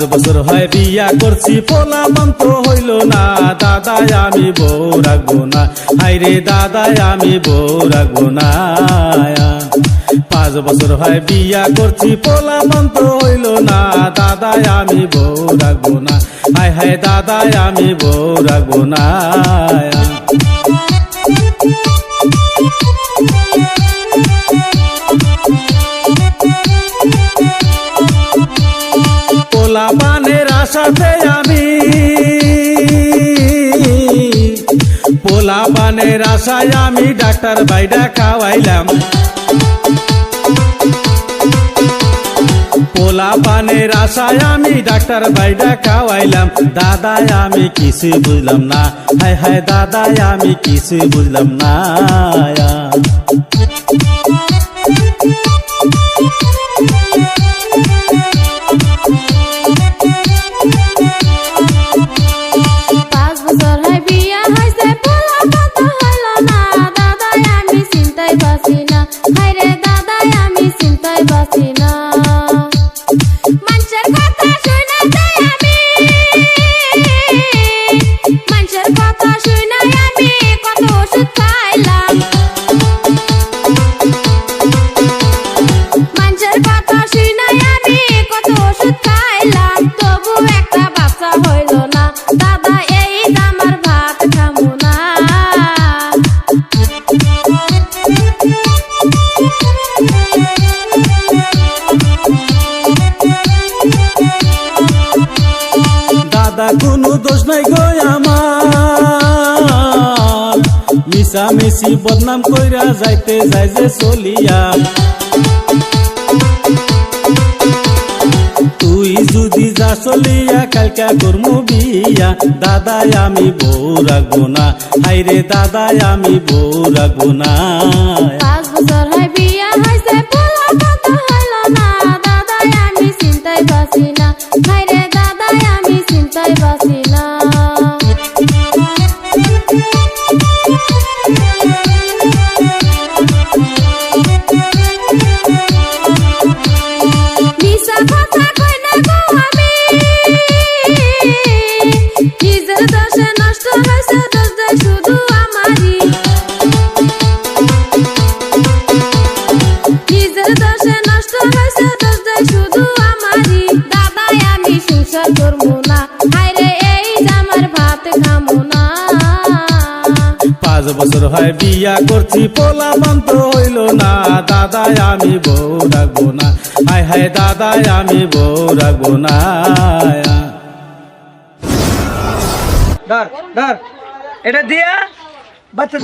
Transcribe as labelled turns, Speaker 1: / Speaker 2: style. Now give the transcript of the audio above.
Speaker 1: বছর হয় বিয়া করছি, পোলা মন্ত হইল না। দাদা আমি বউ রাখব না। হাইরে দাদা আমি বউ রাখব না। পাঁচ বছর হয় বিয়া করছি, পোলা মন্ত হইল না। দাদা আমি বউ রাখব না। হায় হায় দাদা আমি বউ রাখব না। পোলা পানের আশাতে আমি। পোলা পানের আশায় আমি ডাক্তার বাইডা খাওয়াইলাম। পোলা পানের আশায় আমি ডাক্তার বাইডা খাওয়াইলাম। দাদা আমি কিছু বুঝলাম না। হায় হায় দাদা আমি কিছু বুঝলাম না।
Speaker 2: দাদা,
Speaker 1: কোনো দোষ নাই গো আমার। মিশা মিশি বদনাম কইরা যাইতে যাই যে চলিয়া। তুই যদি যা চলিয়া, কালকা করমু বিয়া। দাদা আমি বউ রাখব না। হাইরে দাদা আমি বউ রাখব না।
Speaker 2: পাঁচ বছর হয় বিয়া হইছে Oh.
Speaker 1: পাঁচ বছর হয় বিয়া করছি, পোলা মন্ত হইল না। দাদা আমি বউ রাখব না। হায় হায় দাদা আমি বউ রাখব না।
Speaker 3: এটা দিয়া বাচ্চা